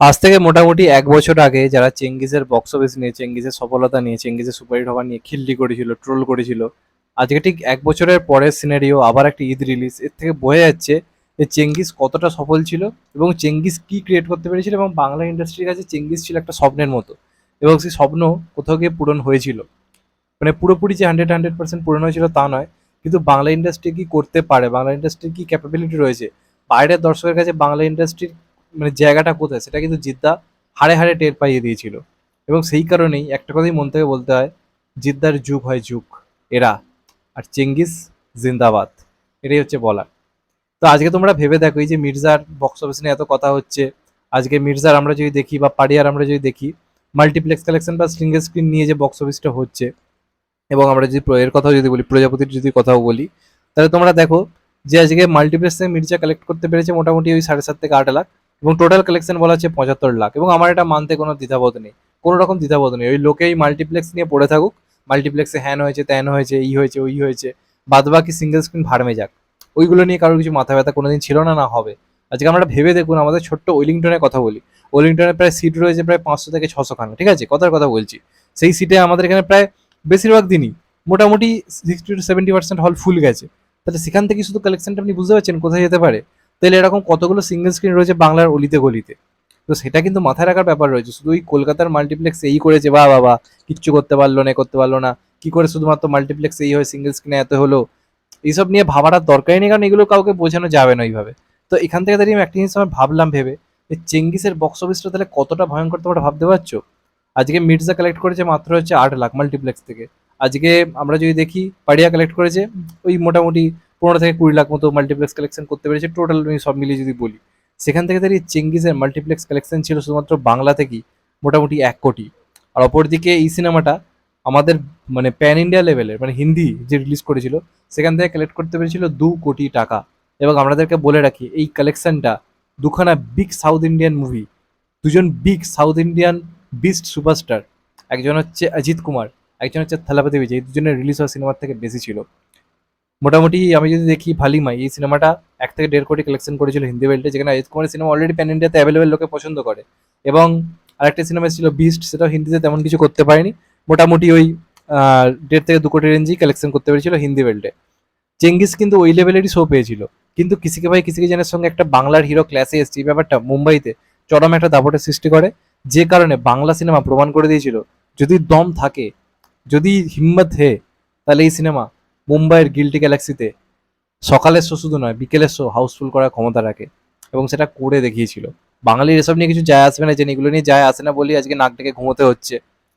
আজ থেকে মোটামুটি এক বছর আগে যারা চেঙ্গিসের বক্স অফিস নিয়ে চেঙ্গিসের সফলতা নিয়ে চেঙ্গিসের সুপারহিট হওয়া নিয়ে খিল্লি করেছিল ট্রোল করেছিল, আজকে ঠিক এক বছরের পরের সিনারিও আবার একটা ঈদ রিলিজ এর থেকে বোঝা যাচ্ছে যে চেঙ্গিস কতটা সফল ছিল এবং চেঙ্গিস কি ক্রিয়েট করতে পেরেছিল এবং বাংলা ইন্ডাস্ট্রির কাছে চেঙ্গিস ছিল একটা স্বপ্নের মতো এবং সেই স্বপ্ন কোথাও গিয়ে পূরণ হয়েছিল। মানে পুরোপুরি যে হান্ড্রেড হান্ড্রেড পার্সেন্ট পূরণ হয়েছিল তা নয়, কিন্তু বাংলা ইন্ডাস্ট্রি কি করতে পারে, বাংলা ইন্ডাস্ট্রির কি ক্যাপাবিলিটি রয়েছে, বাইরের দর্শকের কাছে বাংলা ইন্ডাস্ট্রির মানে জায়গাটা কোথায় সেটা কিন্তু জিদ্দা হাড়ে হাড়ে টের পাইয়ে দিয়েছিল। এবং সেই কারণেই একটা কথাই মন থেকে বলতে হয়, জিদ্দার যুগ হয় যুগ, এরা। আর চেঙ্গিস জিন্দাবাদ, এটাই হচ্ছে বলার। তো আজকে তোমরা ভেবে দেখো, এই যে মির্জার বক্স অফিস নিয়ে এত কথা হচ্ছে, আজকে মির্জার আমরা যদি দেখি বা পাড়িয়ার আমরা যদি দেখি মাল্টিপ্লেক্স কালেকশন বা সিঙ্গেল স্ক্রিন নিয়ে যে বক্স অফিসটা হচ্ছে, এবং আমরা যদি এর কথাও যদি বলি, প্রজাপতির যদি কথাও বলি, তাহলে তোমরা দেখো যে আজকে মাল্টিপ্লেক্স মাল্টিপ্লেক্সে মির্জা কালেক্ট করতে পেরেছে মোটামুটি ওই সাড়ে সাত থেকে আট লাখ। এবং টোটাল কালেকশন বলা হচ্ছে পঁচাত্তর লাখ। এবং আমার এটা মানতে কোনো দ্বিধাবোধ নেই। কোনো রকম দ্বিধাবোধ নেই। ওই লোকেই মাল্টিপ্লেক্স নিয়ে পড়ে থাকুক। মাল্টিপ্লেক্সে হ্যান হয়েছে, ত্যান হয়েছে এই হয়েছে, ওই হয়েছে। বাদ বাকি সিঙ্গেল স্ক্রিন ভাড়মে যাক। ওইগুলো নিয়ে কারোর কিছু মাথা ব্যথা কোনোদিন ছিল না না হবে। আজকে আমরা ভেবে দেখুন, আমাদের ছোট্ট ওয়েলিংটনের কথা বলি। ওয়েলিংটনে প্রায় সিট রয়েছে প্রায় পাঁচশো থেকে ছশো খানা, ঠিক আছে? কথার কথা বলছি। সেই সিটে আমাদের এখানে প্রায় বেশিরভাগ দিনই মোটামুটি সিক্সটি টু সেভেন্টি পার্সেন্ট হল ফুল গেছে। তাহলে সেখান থেকে শুধু কালেকশনটা আপনি বুঝতে পারছেন, কোথায় যেতে পারে? তাহলে এরকম কতগুলো সিঙ্গেল স্ক্রিন রয়েছে বাংলার অলিতে গলিতে? তো সেটা কিন্তু মাথায় রাখার ব্যাপার রয়েছে। শুধু ওই কলকাতার মাল্টিপ্লেক্স এই করেছে, বা বাবা কিচ্ছু করতে পারল না করতে পারল না, কি করে শুধুমাত্র মাল্টিপ্লেক্স এই হয় সিঙ্গেল স্ক্রিনে এত হলো? এইসব নিয়ে আর দরকারই নেই, কারণ এগুলো কাউকে বোঝানো যাবে না ওইভাবে। তো এখান থেকে দাঁড়িয়ে আমি একটা জিনিস আমার ভাবলাম ভেবে, যে চেঙ্গিসের বক্স অফিসটা তাহলে কতটা ভয়ঙ্কর তোমরা ভাবতে পারছ? আজকে মির্জা কালেক্ট করেছে মাত্র হচ্ছে আট লাখ মাল্টিপ্লেক্স থেকে। আজকে আমরা যদি দেখি, পাড়িয়া কালেক্ট করেছে, ওই মোটামুটি পনেরো থেকে কুড়ি লাখ মতো মাল্টিপ্লেক্স কালেকশন করতে পেরেছে টোটাল আমি সব মিলিয়ে যদি বলি। সেখান থেকে দাঁড়িয়ে চেঙ্গিসের মাল্টিপ্লেক্স কালেকশন ছিল শুধুমাত্র বাংলা থেকেই মোটামুটি এক কোটি। আর অপরদিকে এই সিনেমাটা আমাদের মানে প্যান ইন্ডিয়া লেভেলের মানে হিন্দি যে রিলিজ করেছিল, সেখান থেকে কালেক্ট করতে পেরেছিল দু কোটি টাকা। এবং আমাদেরকে বলে রাখি, এই কালেকশনটা দুখানা বিগ সাউথ ইন্ডিয়ান মুভি দুজন big south Indian beast superstar একজন হচ্ছে অজিত কুমার, একজন হচ্ছে থালাপতি বিজয়, এই দুজনের রিলিজ হওয়া সিনেমার থেকে বেশি ছিল। মোটামুটি আমি যদি দেখি ভালিমাই এই সিনেমাটা এক থেকে দেড় কোটি কালেকশন করেছিল হিন্দি বেল্টে যেখানে অজিত কুমারের সিনেমা অলরেডি প্যান ইন্ডিয়াতে অ্যাভেলেবেল লোকে পছন্দ করে। এবং আরেকটা সিনেমা ছিল বিস্ট সেটাও হিন্দিতে তেমন কিছু করতে পারেনি। মোটামুটি ওই দেড় থেকে দু কোটি রেঞ্জেই কালেকশন করতে পেরেছিল হিন্দি বেল্টে চেঙ্গিস কিন্তু ওই লেভেলেরই শো পেয়েছিল। কিন্তু কিসিকে ভাই, কিসিকে জানের সঙ্গে একটা বাংলার হিরো ক্লাসে এসছে, এই ব্যাপারটা মুম্বাইতে চরম একটা দাপটের সৃষ্টি করে। যে কারণে বাংলা সিনেমা প্রমাণ করে দিয়েছিল, যদি দম থাকে, যদি হিম্মত হে, তাহলে এই সিনেমা মুম্বাইয়ের গিল্টি গ্যালাক্সিতে সকালের শো শুধু নয়, বিকেলের শো হাউসফুল করার ক্ষমতা রাখে এবং সেটা করে দেখিয়েছিল। বাঙালির এসব নিয়ে কিছু যায় আসবে না, যে এগুলো নিয়ে যায় আসে না বলেই আজকে নাক ডেকে ঘুমোতে হচ্ছে,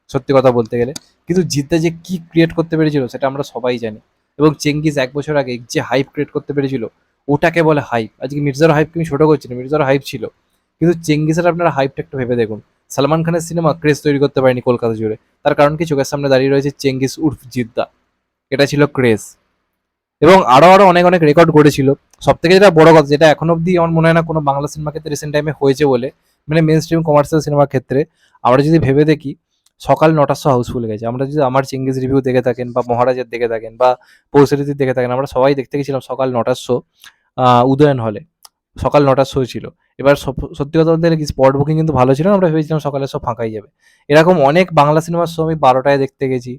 সত্যি কথা বলতে গেলে। কিন্তু জিদ্দা যে কি ক্রিয়েট করতে পেরেছিল সেটা আমরা সবাই জানি এবং চেঙ্গিস এক বছর আগে যে হাইপ ক্রিয়েট করতে পেরেছিল, ওটাকে বলে হাইপ আজকে মির্জার হাইপ আমি ছোটো করছি না, মির্জার হাইপ ছিল। কিন্তু চেঙ্গিসের আপনারা হাইপটা একটু ভেবে দেখুন। সালমান খানের সিনেমা ক্রেজ তৈরি করতে পারেনি কলকাতা জুড়ে। তার কারণ কি? চোখের সামনে দাঁড়িয়ে রয়েছে চেঙ্গিস উর্ফ জিদ্দা। এটা ছিল ক্রেজ এবং আরও আরও অনেক অনেক রেকর্ড করেছিল সব থেকে যেটা বড় কথা, যেটা এখন অব্দি আমার মনে হয় না কোনো বাংলা সিনেমা ক্ষেত্রে রিসেন্ট টাইমে হয়েছে বলে মানে মেন স্ট্রিম কমার্শিয়াল সিনেমার ক্ষেত্রে। আমরা যদি ভেবে দেখি, সকাল নটার শো হাউসফুল গেছে। আমরা যদি আমার চেঙ্গিস রিভিউ দেখে থাকেন বা মহারাজের দেখে থাকেন বা পৌষরীতির দেখে থাকেন, আমরা সবাই দেখতে গেছিলাম সকাল নটার শো উদয়ন হলে সকাল নটার শো ছিল। এবার সত্যি কথা বলতে কি স্পট বুকিং কিন্তু ভালো ছিল আমরা ভেবেছিলাম সকালে সব ফাঁকাই যাবে। এরকম অনেক বাংলা সিনেমার শো আমি বারোটায় দেখতে গেছি।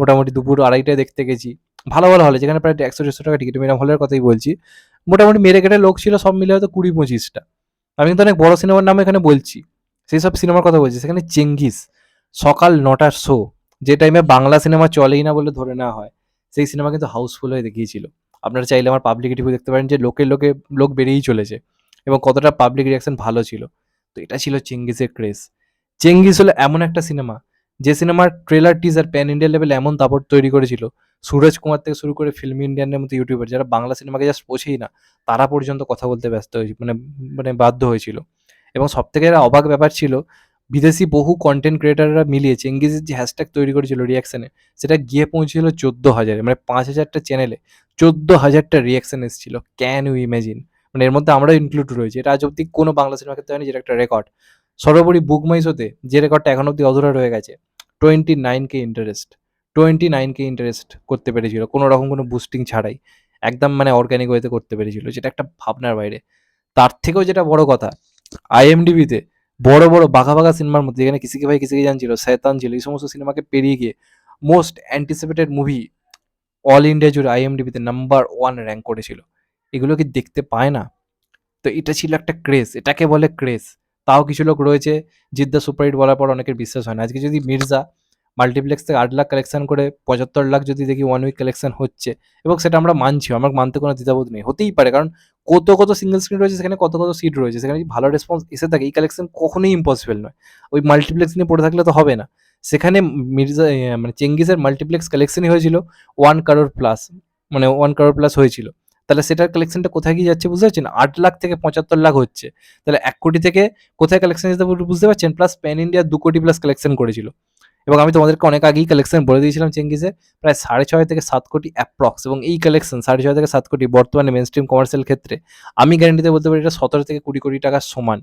মোটামুটি দুপুর আড়াইটায় দেখতে গেছি। ভালো ভালো হলে, যেখানে প্রায় একশো, দেড়শো টাকা টিকিট মিরাম হলের কথাই বলছি। মোটামুটি মেরে কেটে লোক ছিল, সব মিলে হয়তো কুড়ি পঁচিশটা। আমি কিন্তু অনেক বড় সিনেমার নাম এখানে বলছি। সেই সব সিনেমার কথা বলছি। সেখানে চেঙ্গিস, সকাল নটার শো, যে টাইমে বাংলা সিনেমা চলেই না বলে ধরে নেওয়া হয়, সেই সিনেমা কিন্তু হাউসফুল হয়ে দেখিয়েছিল। আপনারা চাইলে আমার পাবলিক রিভিউ দেখতে পারেন যে লোকে লোকে, লোক বেরিয়েই চলেছে এবং কতটা পাবলিক রিয়াকশন ভালো ছিল। তো এটা ছিল চেঙ্গিসের ক্রেজ চেঙ্গিস হলো এমন একটা সিনেমা যে সিনেমার ট্রেলার টিজার প্যান ইন্ডিয়া লেভেলে এমন দাপট তৈরি করেছিল, সুরজ কুমার থেকে শুরু করে ফিল্ম ইন্ডিয়ানের মতো ইউটিউবার যারা বাংলা সিনেমাকে জাস্ট পৌঁছেই না, তারা পর্যন্ত কথা বলতে ব্যস্ত হয়েছিল মানে মানে বাধ্য হয়েছিল। এবং সব থেকে অবাক ব্যাপার ছিল, বিদেশি বহু কন্টেন্ট ক্রিয়েটাররা মিলিয়ে চেঙ্গিজের যে হ্যাশট্যাগ তৈরি করেছিল রিয়াকশনে সেটা গিয়ে পৌঁছেছিল চোদ্দ হাজারে মানে পাঁচ হাজারটা চ্যানেলে চোদ্দ হাজারটা রিয়াকশন এসেছিল ক্যান ইউ ইমাজিন মানে এর মধ্যে আমরাও ইনক্লুড রয়েছে, এটা আজ অব্দি কোনো বাংলা সিনেমা ক্ষেত্রে হয়নি যেটা একটা রেকর্ড সর্বোপরি বুক মাই শোতে যে রেকর্ডটা এখন অব্দি অধুরা রয়ে গেছে টোয়েন্টি নাইন কে ইন্টারেস্ট টোয়েন্টি নাইন কে ইন্টারেস্ট করতে পেরেছিল, কোনো রকম কোনো বুস্টিং ছাড়াই, একদম মানে অর্গ্যানিক ওয়েতে করতে পেরেছিল, যেটা একটা ভাবনার বাইরে। তার থেকেও যেটা বড় কথা আইএমডিবিতে বড় বড় বাঘা বাঘা সিনেমার মধ্যে, যেখানে কিসিকে ভাই কিসিকে জান ছিল, শয়তান ছিল, এই সমস্ত সিনেমাকে পেরিয়ে গিয়ে most anticipated movie all India জুড়ে আইএমডিবিতে নাম্বার ওয়ান র্যাঙ্ক করেছিল। এগুলো কি দেখতে পায় না? তো এটা ছিল একটা ক্রেজ এটাকে বলে ক্রেজ তাও কিছু লোক রয়েছে, জিদ্দা সুপারহিট বলার পর অনেকের বিশ্বাস হয় না। আজকে যদি মির্জা মাল্টিপ্লেক্স থেকে আট লাখ কালেকশন করে পঁচাত্তর লাখ যদি দেখি ওয়ান উইক কালেকশন হচ্ছে, এবং সেটা আমরা মানছি, আমার মানতে কোনো দ্বিধাবোধ নেই, হতেই পারে। কারণ কত কত সিঙ্গেল স্ক্রিন রয়েছে, সেখানে কত কত সিট রয়েছে, সেখানে ভালো রেসপন্স এসে থাকে, এই কালেকশন কখনোই ইম্পসিবল নয়। ওই মাল্টিপ্লেক্স নিয়ে পড়ে থাকলে তো হবে না। সেখানে মির্জা মানে চেঙ্গিসের মাল্টিপ্লেক্স কালেকশনই হয়েছিল ওয়ান কারোর প্লাস মানে ওয়ান কারোর প্লাস হয়েছিল। তাহলে সেটার কালেকশনটা কোথায় গিয়ে যাচ্ছে বুঝতে পারছেন? আট লাখ থেকে পঁচাত্তর লাখ হচ্ছে। তাহলে এক কোটি থেকে কোথায় কালেকশন যেতে বুঝতে পারছেন? প্লাস প্যান ইন্ডিয়া দু কোটি প্লাস কালেকশন করেছিল। এবং আমি তোমাদেরকে অনেক আগেই কালেকশন বলে দিয়েছিলাম চেঙ্গিসের প্রায় সাড়ে ছয় থেকে সাত কোটি অ্যাপ্রক্স এবং এই কালেকশন সাড়ে ছয় থেকে সাত কোটি বর্তমানে মেন স্ট্রিম কমার্শিয়াল ক্ষেত্রে, আমি গ্যারান্টিতে বলতে পারি এটা সতেরো থেকে কুড়ি কোটি টাকার সমান।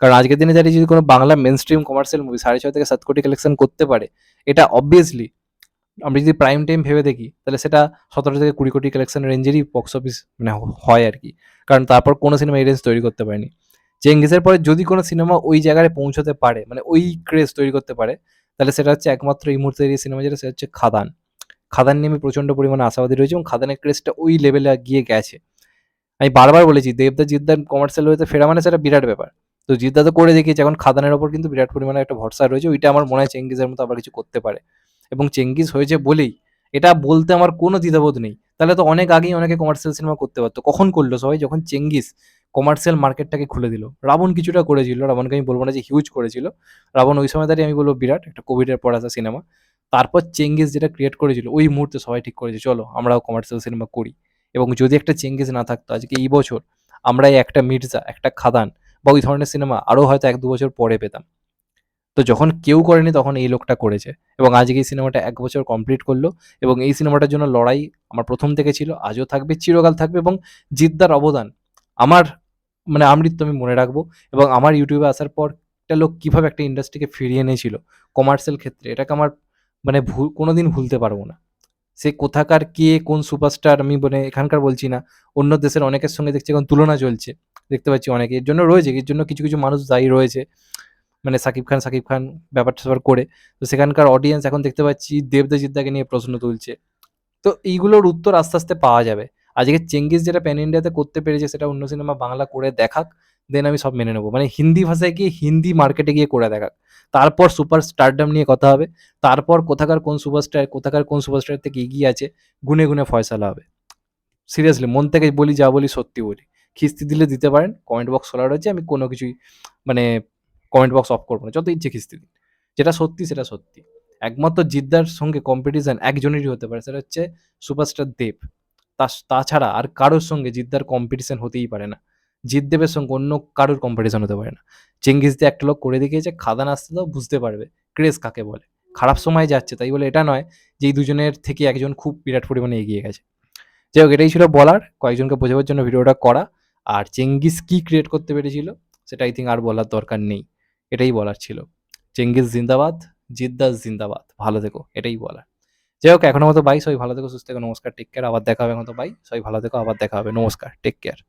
কারণ আজকের দিনে দাঁড়িয়ে যদি কোনো Bangla mainstream commercial movie সাড়ে ছয় থেকে সাত কোটি কালেকশন করতে পারে, এটা অবভিয়াসলি আমরা যদি প্রাইম টাইম ভেবে দেখি, তাহলে সেটা সতেরো থেকে কুড়ি কোটি কালেকশন রেঞ্জেরই বক্স অফিস মানে হয় আর কি। কারণ তারপর কোনো সিনেমা এই রেঞ্জ তৈরি করতে পারেনি। চেঙ্গিসের পরে যদি কোনো সিনেমা ওই জায়গায় পৌঁছতে পারে মানে ওই ক্রেজ তৈরি করতে পারে, তাহলে সেটা হচ্ছে একমাত্র এই মুহূর্তে এই সিনেমা যেটা, সেটা হচ্ছে খাদান। খাদান নিয়ে আমি প্রচণ্ড পরিমাণে আশাবাদী রয়েছে এবং খাদানের ক্রেজটা ওই লেভেলে গিয়ে গেছে। আমি বারবার বলেছি, দেবদা জিদ্দার কমার্শিয়াল হয়েছে ফেরা মানে সেটা বিরাট ব্যাপার। তো জিদ্দা তো করে দেখিয়েছে, এখন খাদানের ওপর কিন্তু বিরাট পরিমাণে একটা ভরসা রয়েছে, ওইটা আমার মনে হয় চেঙ্গিজের মতো আবার কিছু করতে পারে। এবং চেঙ্গিজ হয়েছে বলেই, এটা বলতে আমার কোনো দ্বিধাবোধ নেই। তাহলে তো অনেক আগেই অনেকে কমার্শিয়াল সিনেমা করতে পারতো। কখন করল সবাই? যখন চেঙ্গিস কমার্শিয়াল মার্কেটটাকে খুলে দিল। রাবণ কিছুটা করেছিল, রাবণকে আমি বলব না যে হিউজ করেছিল। রাবণ ওই সময় দাঁড়িয়ে আমি বলব বিরাট, একটা কোভিডের পর আসা সিনেমা তারপর চেঙ্গিস যেটা ক্রিয়েট করেছিল, ওই মুহূর্তে সবাই ঠিক করেছে, চলো আমরাও কমার্শিয়াল সিনেমা করি। এবং যদি একটা চেঙ্গিস না থাকতো, আজকে এই বছর আমরা একটা মির্জা, একটা খাদান বা ওই ধরনের সিনেমা আরও হয়তো এক দু বছর পরে পেতাম। তো যখন কেউ করেনি তখন এই লোকটা করেছে। এবং আজকে এই সিনেমাটা এক বছর কমপ্লিট করল এবং এই সিনেমাটার জন্য লড়াই আমার প্রথম থেকে ছিল, আজও থাকবে, চিরকাল থাকবে এবং জিদ্দার অবদান আমার মানে আমৃত্য আমি মনে রাখব এবং আমার ইউটিউবে আসার পর একটা লোক কীভাবে একটা ইন্ডাস্ট্রিকে ফিরিয়ে এনেছিল কমার্শিয়াল ক্ষেত্রে, এটাকে আমার মানে ভুল কোনো দিন ভুলতে পারব না। সে কোথাকার, কে, কোন সুপারস্টার আমি মানে এখানকার বলছি না, অন্য দেশের অনেকের সঙ্গে দেখছি এখন তুলনা চলছে, দেখতে পাচ্ছি অনেকে। এর জন্য রয়েছে, এর জন্য কিছু কিছু মানুষ দায়ী রয়েছে। মানে সাকিব খান সাকিব খান ব্যাপার স্যাপার করে। তো সেখানকার অডিয়েন্স এখন দেখতে পাচ্ছি দেবদা জিদ্দাকে নিয়ে প্রশ্ন তুলছে। তো এইগুলোর উত্তর আস্তে আস্তে পাওয়া যাবে। আজকে চেঙ্গিস যেটা প্যান ইন্ডিয়াতে করতে পেরেছে সেটা অন্য সিনেমা বাংলা করে দেখাক দেন আমি সব মেনে নেব। মানে হিন্দি ভাষায় গিয়ে হিন্দি মার্কেটে গিয়ে করে দেখাক। তারপর সুপার স্টারডাম নিয়ে কথা হবে। তারপর কোথাকার কোন সুপারস্টার কোথাকার কোন সুপারস্টার থেকে এগিয়ে আছে, গুনে গুনে ফয়সালা হবে। সিরিয়াসলি মন থেকে বলি, যা বলি সত্যি বলি। খিস্তি দিলে দিতে পারেন কমেন্ট বক্স খোলা রয়েছে। আমি কোনো কিছুই মানে কমেন্ট বক্স অফ করব না, যত ইচ্ছে খিস্তি দিন। যেটা সত্যি, সেটা সত্যি। একমাত্র জিদ্দার সঙ্গে কম্পিটিশন একজনেরই হতে পারে, সেটা হচ্ছে সুপারস্টার দেব। তা, তাছাড়া আর কারোর সঙ্গে জিদ্দার কম্পিটিশন হতেই পারে না। জিদ্দেবের সঙ্গে অন্য কারোর কম্পিটিশন হতে পারে না। চেঙ্গিস দিয়ে একটা লোক করে দেখিয়েছে, খাদান আসতে দাও, বুঝতে পারবে। ক্রেজ কাকে বলে? খারাপ সময় যাচ্ছে, তাই বলে এটা নয় যে এই দুজনের থেকে একজন খুব বিরাট পরিমাণে এগিয়ে গেছে। যাই হোক, এটাই ছিল বলার। কয়েকজনকে বোঝাবার জন্য ভিডিওটা করা। আর চেঙ্গিস কি ক্রিয়েট করতে পেরেছিল, সেটা আই থিঙ্ক আর বলার দরকার নেই। এটাই বলার ছিল। চেঙ্গিস জিন্দাবাদ, জিদ্দাস জিন্দাবাদ। ভালো থেকো, এটাই বলার। যাই হোক এখনও মতো বাই সবাই ভালো থেকো, সুস্থ থেকো, নমস্কার টেক কেয়ার আবার দেখা হবে এখন তো বাই সবাই ভালো থেকো, আবার দেখা হবে। নমস্কার টেক কেয়ার